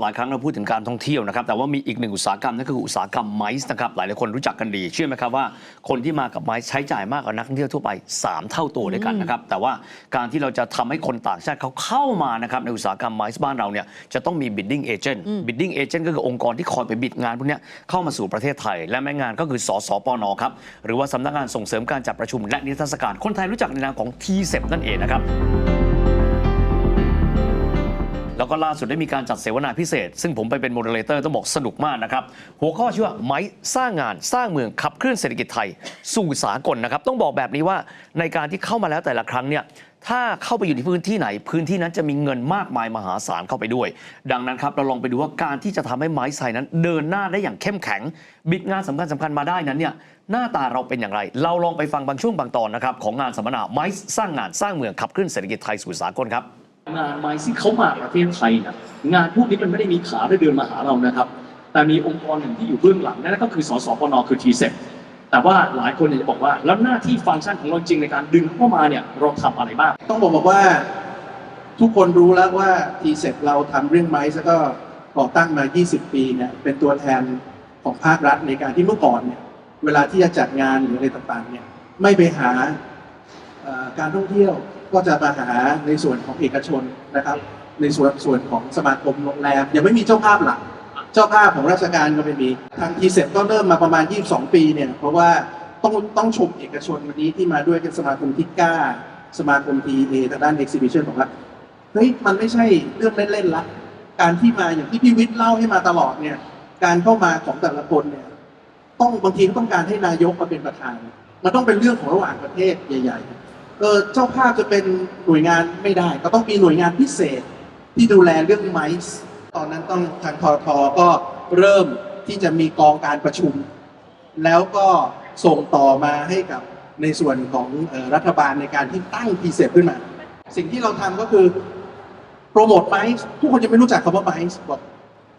หลายครั้งเราพูดถึงการท่องเที่ยวนะครับ แต่ว่ามีอีกหนึ่งอุตสาหกรรมนั่นก็คืออุตสาหกรรมไมซ์นะครับ หลายหลายๆคนรู้จักกันดี เชื่อไหมครับว่าคนที่มากับไมซ์ใช้จ่ายมากกว่านักท่องเที่ยวทั่วไป 3 เท่าตัวด้วยกันนะครับ แต่ว่าการที่เราจะทำให้คนต่างชาติเขาเข้ามานะครับในอุตสาหกรรมไมซ์บ้านเราเนี่ยจะต้องมี bidding agent bidding agent ก็คือองค์กรที่คอยไปบิดงานพวกเนี้ยเข้ามาสู่ประเทศไทย และแม่งานก็คือสสปนครับหรือว่าสำนักงานส่งเสริมการจัดประชุม และนิทรรศการคนไทยรู้จักในนามของ t ีเนั่นเองนะครับ แล้วก็ล่าสุดได้มีการจัดเสวนาพิเศษ ซึ่งผมไปเป็นโมเดเลเตอร์ต้องบอกสนุกมากนะครับ หัวข้อชื่อว่าไม้สร้างงานสร้างเมืองขับเคลื่อนเศรษฐกิจไทย สู่สากลนะครับ ต้องบอกแบบนี้ว่าในการที่เข้ามาแล้วแต่ละครั้งเนี่ยถ้าเข้าไปอยู่ในพื้นที่ไหน พื้นที่นั้นจะมีเงินมากมายมหาศาลเข้าไปด้วย ดังนั้นครับเราลองไปดูว่าการที่จะทำให้ไม้ไซนั้น เดินหน้าได้อย่างเข้มแข็ง บิดงานสำคัญสำคัญมาได้นั้นเนี่ยหน้าตาเราเป็นอย่างไร เราลองไปฟังบางช่วงบางตอนนะครับของงานสัมมนาไม้สร้างงานสร้างเมืองขับเคลื่อนเศรษฐกิจไทยสู่สากลครับ งานไม้ที่เขามาประเทศไทยนะงานพวกนี้มันไม่ได้มีขาได้เดินมาหาเรานะครับ แต่มีองค์กรหนึ่งที่อยู่เบื้องหลังนั่นก็คือสสปนคือทีเซ็แต่ว่าหลายคนเนี่ยจะบอกว่าแล้วหน้าที่ฟังก์ชันของเราจริงในการดึงเข้ามาเนี่ยเราทำอะไรบ้างต้องบอกบอกว่าทุกคนรู้แล้วว่าทีเซ็เราทำเรื่องไม้แล้วก็ก่อตั้งมา 20 ปีเนี่ยเป็นตัวแทนของภาครัฐในการที่เมื่อก่อนเนี่ยเวลาที่จะจัดงานหรืออะไรต่างๆเนี่ยไม่ไปหาการท่องเที่ยว ก็จะมาหาในส่วนของเอกชนนะครับ ในส่วนส่วนของสมาคมโรงแรมยังไม่มีเจ้าภาพหลัก เจ้าภาพของราชการก็ไม่มีทางทีเซ็ก็เริ่มมาประมาณ 22 ปีเนี่ยเพราะว่าต้องต้องชมเอกชนวันนี้ที่มาด้วยกันสมาคมทิก้าสมาคมทีเอทางด้าน exhibition บอกว่าเฮ้ยมันไม่ใช่เรื่องเล่นๆละการที่มาอย่างที่พี่วิทย์เล่าให้มาตลอดเนี่ยการเข้ามาของแต่ละคนเนี่ยต้องบางทีก็ต้องการให้นายกมาเป็นประธาน มันต้องเป็นเรื่องของระหว่างประเทศใหญ่ ๆ เออเจ้าภาพจะเป็นหน่วยงานไม่ได้ ก็ต้องมีหน่วยงานพิเศษที่ดูแลเรื่องไมซ์ตอนนั้นต้องทางทอทอก็เริ่มที่จะมีกองการประชุม แล้วก็ส่งต่อมาให้กับในส่วนของออรัฐบาลในการที่ตั้งพีเซขึ้นมา สิ่งที่เราทำก็คือโปรโมทไมซ์ทุกคนจะไม่รู้จักคำว่าไมซ์บอก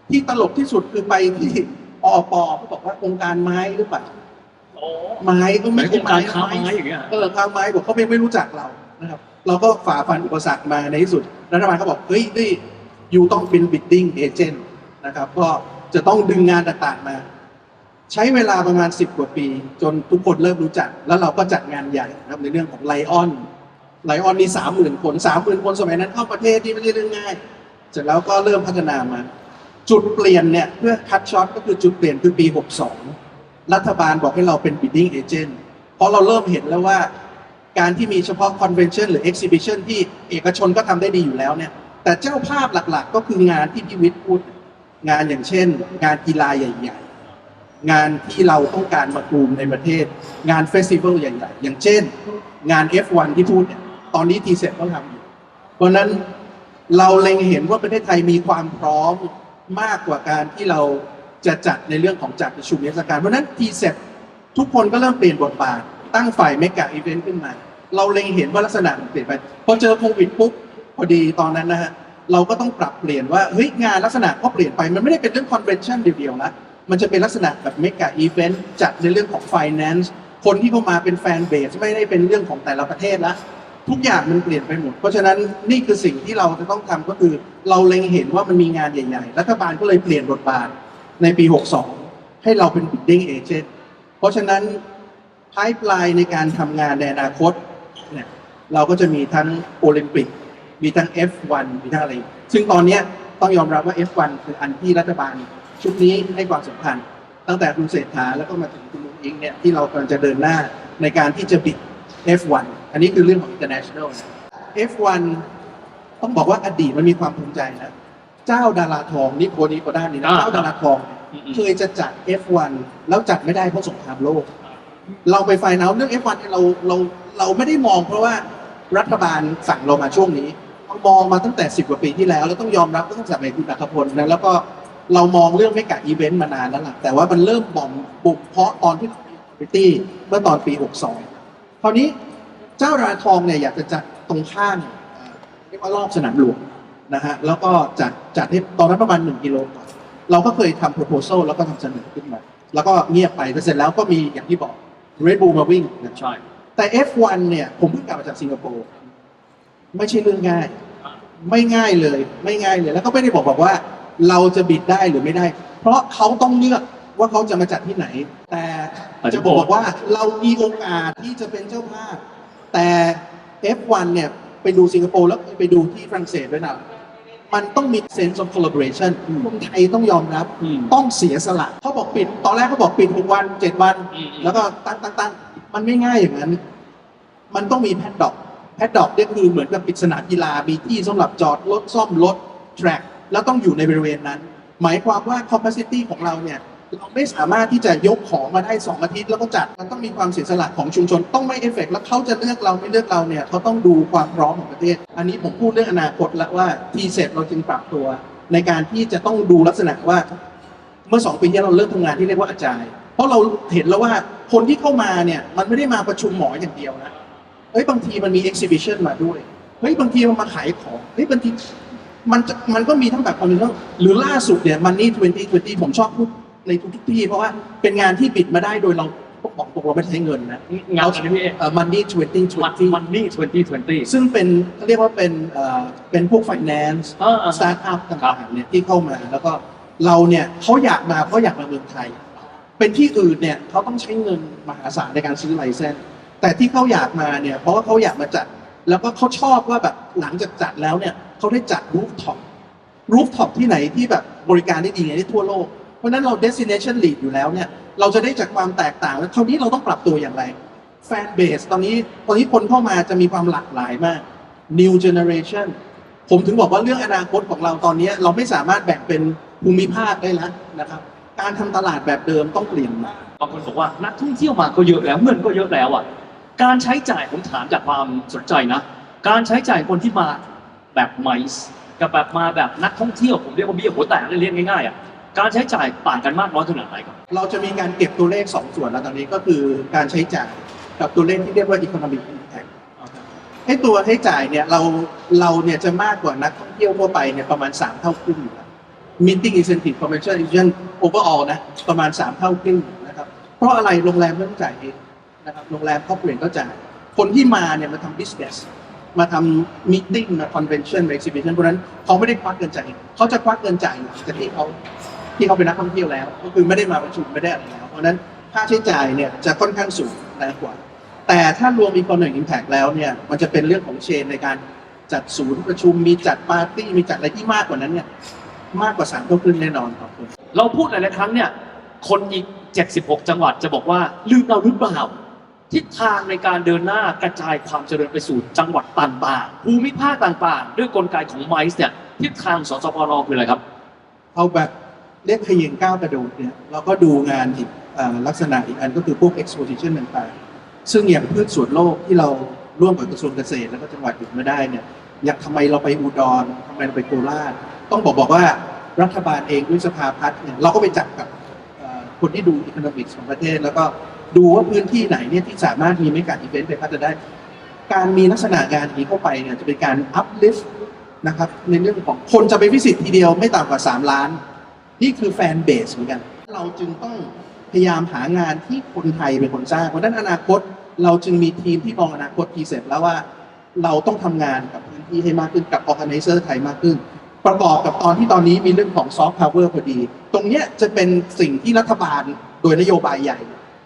ที่ตลกที่สุดคือไปที่อปเขาบอกว่าองค์การไม้หรือเปล่า ไม้ก็หมาไม่ยใช่ถึงการค้าไม้ไม้อย่างเงี้ยเออค้าไม้บอกเขาไม่ไม่รู้จักเรานะครับ เราก็ฝ่าฟันอุปสรรคมาในที่สุดรัฐบาลก็บอกเฮ้ยนี่ยูต้องเป็นบิดดิ้งเอเจนต์นะครับก็จะต้องดึงงานต่างๆมา ใช้เวลาประมาณ 10 กว่าปี จนทุกคนเริ่มรู้จัก แล้วเราก็จัดงานใหญ่นะครับในเรื่องของไลออนไลออนมีสามหมื่นคนสามหมื่นคนสมัยนั้นเข้าประเทศที่ไม่ใช่เรื่องง่าย เสร็จแล้วก็เริ่มพัฒนามา จุดเปลี่ยนเนี่ยเพื่อคัดช็อตก็คือจุดเปลี่ยนคือปี 62 รัฐบาลบอกให้เราเป็น bidding agent เพราะเราเริ่มเห็นแล้วว่า การที่มีเฉพาะ convention หรือ exhibition ที่เอกชนก็ทำได้ดีอยู่แล้วเนี่ย แต่เจ้าภาพหลักๆ ก็คืองานที่พี่วิทย์พูด งานอย่างเช่น งานกีฬาใหญ่ๆ งานที่เราต้องการมากลุ่มในประเทศ งานเฟสติวัลใหญ่ๆ อย่างเช่น งาน F1 ที่พูดเนี่ย ตอนนี้ทีเซ็ตต้องทำอยู่ เพราะฉะนั้นเราเล็งเห็นว่าประเทศไทยมีความพร้อมมากกว่าการที่เรา จะจัดในเรื่องของจัดประชุมนิทรรศการเพราะนั้นทีเซ็ตทุกคนก็เริ่มเปลี่ยนบทบาท ตั้งฝ่ายเมกะอีเวนต์ขึ้นมาเราเล็งเห็นว่าลักษณะมันเปลี่ยนไปพอเจอโควิดปุ๊บพอดีตอนนั้นนะฮะเราก็ต้องปรับเปลี่ยนว่าเฮ้ยงานลักษณะก็เปลี่ยนไปมันไม่ได้เป็นเรื่องคอนเวนชั่นเดียวๆละมันจะเป็นลักษณะแบบเมกะอีเวนต์จัดในเรื่องของ finance คนที่เข้ามาเป็นแฟนเบสไม่ได้เป็นเรื่องของแต่ละประเทศละทุกอย่างมันเปลี่ยนไปหมด เพราะฉะนั้นนี่คือสิ่งที่เราจะต้องทำก็คือ เราเล็งเห็นว่ามันมีงานใหญ่ ๆ รัฐบาลก็เลยเปลี่ยนบทบาท ในปี 62 ให้เราเป็น bidding agent เพราะฉะนั้น pipeline ในการทำงานในอนาคตเนี่ยเราก็จะมีทั้งโอลิมปิก มีทั้ง F1 มีทั้งอะไร ซึ่งตอนนี้ต้องยอมรับว่า F1 คืออันที่รัฐบาลชุดนี้ให้ความสำคัญ ตั้งแต่คุณเศรษฐาแล้วก็มาถึงคุณลุงอิงเนี่ยที่เรากำลังจะเดินหน้าในการที่จะบิด F1 อันนี้คือเรื่องของ international นะ F1 ต้องบอกว่าอดีตมันมีความภูมิใจนะ เจ้าดาราทองนิโคนิโคด้านนี่นะอ่าเจ้าดาราทองเนี่ยเคยจะจัด F1 แล้วจัดไม่ได้เพราะสงครามโลก เราไปไฟนอลเรื่อง F1 เนี่ยเราเราเราไม่ได้มองเพราะว่ารัฐบาลสั่งเรามาช่วงนี้เรามองมาตั้งแต่ 10 กว่าปีที่แล้ว แล้วต้องยอมรับตั้งแต่สมัยคุณอัครพลนะแล้วก็เรามองเรื่องไม่กะอีเวนต์มานานแล้วล่ะแต่ว่ามันเริ่มบ่มบุกเพราะตอนที่พิตี้เมื่อตอนปี 62คราวนี้เจ้าราทองเนี่ยอยากจะจัดตรงข้ามเอ่อเรียกว่ารอบสนามหลวง นะฮะแล้วก็จัดจัดให้ตอนนั้นประมาณ1กิโลก่อนเราก็เคยทำ proposal แล้วก็ทำเสนอขึ้นมา แล้วก็เงียบไปแต่เสร็จแล้วก็มีอย่างที่บอก Red Bull มาวิ่งนะใช่แต่ F1 เนี่ยผมเพิ่งกลับมาจากสิงคโปร์ไม่ใช่เรื่องง่าย ไม่ง่ายเลยไม่ง่ายเลย แล้วก็ไม่ได้บอกบอกว่า เราจะบิดได้หรือไม่ได้ เพราะเขาต้องเลือกว่าเขาจะมาจัดที่ไหน แต่อาจจะจะบอกว่าเรามีโอกาสที่จะเป็นเจ้าภาพแต่ F1 เนี่ยไปดูสิงคโปร์แล้วไปดูที่ฝรั่งเศสด้วยนะ มันต้องมี sense of collaboration คนไทยต้องยอมรับ อืมต้องเสียสละเขาบอกปิด ตอนแรกเขาบอกปิด6วัน7วัน อืม แล้วก็ตั้งตั้งตั้งมันไม่ง่ายอย่างนั้น มันต้องมีแพดด็อกแพดด็อกเนี่ยคือเหมือนกับปิดสนามกีฬา มีที่สำหรับจอดรถซ่อมรถ track แล้วต้องอยู่ในบริเวณนั้น หมายความว่า capacity ของเราเนี่ย เราไม่สามารถที่จะยกของมาได้2อาทิตย์แล้วก็จัดมันต้องมีความเสียสละของชุมชน ต้องไม่เอฟเฟกแล้วเขาจะเลือกเราไม่เลือกเราเนี่ยเขาต้องดูความพร้อมของประเทศ อันนี้ผมพูดเรื่องอนาคตล้วว่าทีเสร็จเราจึงปรับตัว ในการที่จะต้องดูลักษณะว่า เมื่อสองปีที่เราเริ่มทำงานที่เรียกว่าอาจารย์เพราะเราเห็นแล้วว่าคนที่เข้ามาเนี่ยมันไม่ได้มาประชุมหมออย่างเดียวนะเฮ้ยบางทีมันมี exhibition มาด้วยเฮ้ยบางทีมันมาขายของเฮ้ยบางทีมันมันก็มีทั้งแบบความเป็นเรื่องหรือล่าสุดเนี่ยมันนี่2020 ผมชอบพูด ในทุกๆที่เพราะว่าเป็นงานที่บิดมาได้โดยเราบอกตรงเราไม่ใช้เงินนะงานอะไรพี่เอเอ่อ Money มัน2020มันนี่2020ซึ่งเป็นเขาเรียกว่าเป็นเอ่อเป็นพวก finance อ่าอ่าสตาร์ทอัพต่างๆเนี่ยที่เข้ามาแล้วก็เราเนี่ยเขาอยากมาเพราะอยากมาเมืองไทย เป็นที่อื่นเนี่ยเขาต้องใช้เงินมหาศาลในการซื้อไลเซนส์แต่ที่เขาอยากมาเนี่ยเพราะว่าเขาอยากมาจัด แล้วก็เขาชอบว่าแบบหลังจากจัดแล้วเนี่ยเขาได้จัดรูฟท็อปรูฟท็อปที่ไหนที่แบบบริการได้ดีไงที่ทั่วโลกเพ ราะนั้นเรา destination lead อยู่แล้วเนี่ยเราจะได้จากความแตกต่างแล้วคราวนี้เราต้องปรับตัวอย่างไรแฟนเบสตอนนี้ตอนนี้คนเข้ามาจะมีความหลากหลายมาก new generation ผมถึงบอกว่าเรื่องอนาคตของเราตอนนี้เราไม่สามารถแบ่งเป็นภูมิภาคได้แล้วนะครับ การทำตลาดแบบเดิมต้องเปลี่ยนม่บางคนบอกว่านักท่องเที่ยวมาก็เยอะแล้วเงินก็เยอะแล้วอะการใช้จ่ายผมถามจากความสนใจนะ การใช้จ่ายคนที่มาแบบไมซ์กับแบบมาแบบนักท่องเที่ยวผมเรียกว่าเบี้ยหัวแตกเรียกง่ายๆอะ การใช้จ่ายต่างกันมากน้อยขนาดไหนครับเราจะมีการเก็บตัวเลข 2 ส่วนแล้วตอนนี้ก็คือการใช้จ่ายกับตัวเลขที่เรียกว่า economic impact ไอ้ตัวใช้จ่ายเนี่ยเราเราเนี่ยจะมากกว่านักท่องเที่ยวทั่วไปเนี่ยประมาณ 3 เท่าครึ่งอยู่แล้ว meeting incentive commercial incentive overall นะประมาณ 3 เท่าครึ่งนะครับเพราะอะไรโรงแรมไม่ต้องจ่ายเองนะครับโรงแรมครอบครัวก็จ่ายคนที่มาเนี่ยมาทำ business มาทำ meeting มา convention มา exhibition เพราะฉะนั้นเขาไม่ได้ควักเงินจ่ายเองเขาจะควักเงินจ่ายหลังจากที่เขา ที่เขาเป็นนักท่องเที่ยวแล้ว ก็คือไม่ได้มาประชุมไม่ได้อะไรแล้ว เพราะฉะนั้นค่าใช้จ่ายเนี่ยจะค่อนข้างสูงแรงกว่า แต่ถ้ารวม Economic Impact แล้วเนี่ยมันจะเป็นเรื่องของเชนในการจัดศูนย์ประชุมมีจัดปาร์ตี้มีจัดอะไรที่มากกว่านั้นเนี่ยมากกว่าสามเท่าครึ่งแน่นอนครับผมเราพูดหลายๆครั้งเนี่ยคนอีก 76 จังหวัดจะบอกว่าลืมเราหรือเปล่าทิศทางในการเดินหน้ากระจายความเจริญไปสู่จังหวัดต่างๆภูมิภาคต่างๆ ด้วยกลไกของไมซ์เนี่ยทิศทางสสปรคืออะไรครับ เอาแบบ เรียกขยิงก้าวกระโดดเนี่ยเราก็ดูงานอีกเอ่ลักษณะอีกอันก็คือพวก exposition ต่างๆ ซึ่งอย่างพืชสวนโลกที่เราร่วมกับกระทรวงเกษตรแล้วก็จังหวัดอื่นมาได้เนี่ยอยากทำไมเราไปอุดรทำไมเราไปโคราชต้องบอกบอกว่ารัฐบาลเองด้วยสภาพัฒน์เนี่ยเราก็ไปจับกับคนที่ดูอี o n o m i c s ของประเทศ แล้วก็ดูว่าพื้นที่ไหนเนี่ยที่สามารถมีไม่การอีเวนต์ไปพัฒนาได้ การมีลักษณะงานนี้เข้าไปเนี่ยจะเป็นการ uplift นะครับในเรื่องของคนจะไปวิสิตทีเดียวไม่ต่ำกว่า 3 ล้าน นี่คือแฟนเบสเหมือนกัน เราจึงต้องพยายามหางานที่คนไทยเป็นคนสร้างเพราะฉะนั้นอนาคต เราจึงมีทีมที่มองอนาคตทีเสร็จแล้วว่าเราต้องทำงานกับพื้นที่ให้มากขึ้นกับ organizer ไทยมากขึ้น ประกอบกับตอนที่ตอนนี้มีเรื่องของซอฟต์พาวเวอร์พอดี ตรงเนี้ยจะเป็นสิ่งที่รัฐบาลโดยนโยบายใหญ่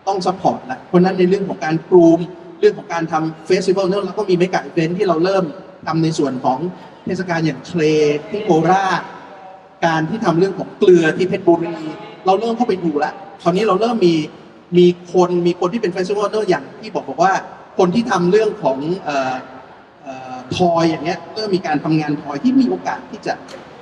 ต้องซัพพอร์ตละเพราะฉะนั้นในเรื่องของการปรูมเรื่องของการทำเฟสติวัลเนี่ยเราก็มีเมกะอีเวนท์ที่เราเริ่มทำในส่วนของเทศกาลอย่างเคลที่โคราช การที่ทำเรื่องของเกลือที่เพชรบุรีเราเริ่มเข้าไปดูแล้วคราวนี้เราเริ่มมีมีคนมีคนที่เป็นเฟสติวัลเนอร์อย่างที่บอกบอกว่า คนที่ทำเรื่องของเอ่อเอ่อทอยอย่างเงี้ยเริ่มมีการทำงานทอยที่มีโอกาสที่จะ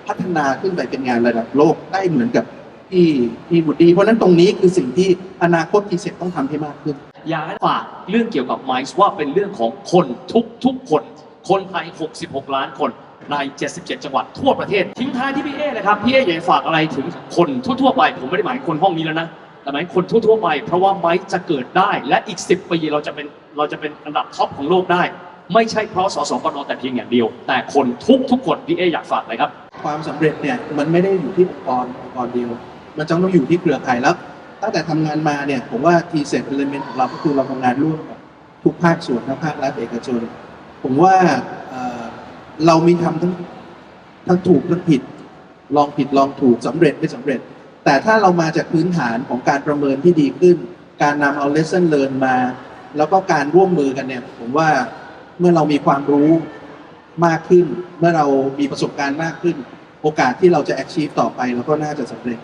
พัฒนาขึ้นไปเป็นงานระดับโลกได้เหมือนกับที่ที่บุดี เพราะนั้นตรงนี้คือสิ่งที่อนาคตทีเซ็ตต้องทำให้มากขึ้น อยากให้ฝากเรื่องเกี่ยวกับไมซ์ว่าเป็นเรื่องของคนทุกทุกคน คนไทย 66 ล้านคน ใน 77 จังหวัดทั่วประเทศ ทิ้งท้ายที่พี่เอเลยครับ พี่เออยากฝากอะไรถึงคนทั่วๆไป ผมไม่ได้หมายคนห้องนี้แล้วนะ แต่หมายคนทั่วๆไป เพราะว่าไมซ์จะเกิดได้ และอีก 10 ปีเราจะเป็นเราจะเป็นอันดับท็อปของโลกได้ ไม่ใช่เพราะสสปนแต่เพียงอย่างเดียว แต่คนทุกทุกคนพี่เออยากฝากอะไรครับ ความสำเร็จเนี่ยมันไม่ได้อยู่ที่องค์กรองค์กรเดียว มันจะต้องอยู่ที่เครือข่ายแล้ว ตั้งแต่ทำงานมาเนี่ยผมว่าทีเซ็ตเอลเมนต์ของเราก็คือเราทำงานร่วมกับทุกภาคส่วนทั้งภาครัฐเอกชน ผมว่า เรามีทำทั้งทั้งถูกทั้งผิด ลองผิดลองถูกสำเร็จไม่สำเร็จ แต่ถ้าเรามาจากพื้นฐานของการประเมินที่ดีขึ้น การนำเอา lesson learn มา แล้วก็การร่วมมือกันเนี่ย ผมว่าเมื่อเรามีความรู้มากขึ้น เมื่อเรามีประสบการณ์มากขึ้น โอกาสที่เราจะ achieve ต่อไปเราก็น่าจะสำเร็จ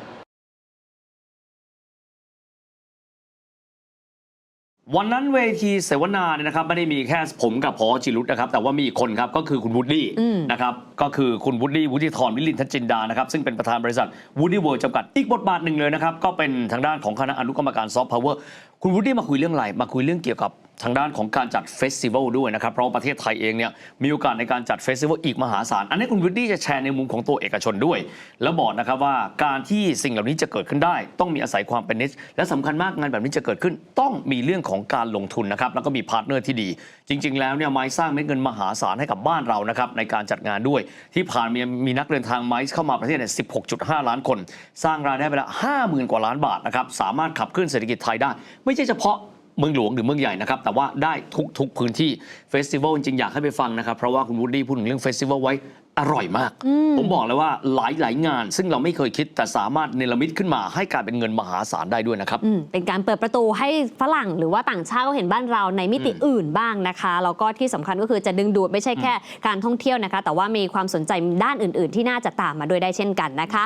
วันนั้นเวทีเสวนาเนี่ยนะครับไม่ได้มีแค่ผมกับพอจิรุตนะครับแต่ว่ามีอีกคนครับก็คือคุณวูดดี้อืมนะครับก็คือคุณวูดดี้วุฒิธรวิลินทจินดานะครับซึ่งเป็นประธานบริษัทวูดดี้เวิร์จำกัดอีกบทบาทหนึ่งเลยนะครับก็เป็นทางด้านของคณะอนุกรรมการซอฟต์พาวเวอร์คุณวูดดี้มาคุยเรื่องอะไรมาคุยเรื่องเกี่ยวกับ ทางด้านของการจัดเฟสติวัลด้วยนะครับ เพราะประเทศไทยเองเนี่ยมีโอกาสในการจัดเฟสติวัลอีกมหาศาล อันนี้คุณวูดดี้จะแชร์ในมุมของตัวเอกชนด้วย แล้วบอกนะครับว่าการที่สิ่งเหล่านี้จะเกิดขึ้นได้ ต้องมีอาศัยความเป็นนิชและสำคัญมากงานแบบนี้จะเกิดขึ้น ต้องมีเรื่องของการลงทุนนะครับแล้วก็มีพาร์ทเนอร์ที่ดี จริง ๆ แล้วเนี่ยไม้สร้างเม็ดเงินมหาศาลให้กับบ้านเรานะครับในการจัดงานด้วย ที่ผ่านมีมีนักเดินทางไม้เข้ามาประเทศเนี่ย16.5 ล้านคน สร้างรายได้ไปละ50,000 กว่าล้านบาทนะครับสามารถขับเคลื่อนเศรษฐกิจไทยได้ ไม่ใช่เฉพาะ เมืองหลวงหรือเมืองใหญ่นะครับ แต่ว่าได้ทุกทุกพื้นที่เฟสติวัลจริงๆอยากให้ไปฟังนะครับ เพราะว่าคุณวูดดี้พูดถึงเรื่องเฟสติวัลไว้อร่อยมาก ผมบอกเลยว่าหลายหลายๆงาน ซึ่งเราไม่เคยคิดแต่สามารถเนรมิตขึ้นมาให้กลายเป็นเงินมหาศาลได้ด้วยนะครับอืมเป็นการเปิดประตูให้ฝรั่งหรือว่าต่างชาติเขาเห็นบ้านเราในมิติอืมอื่นบ้างนะคะแล้วก็ที่สำคัญก็คือจะดึงดูดไม่ใช่แค่การท่องเที่ยวนะคะ แต่ว่ามีความสนใจด้านอื่น ๆ ที่น่าจะตามมาด้วยได้เช่นกันนะคะ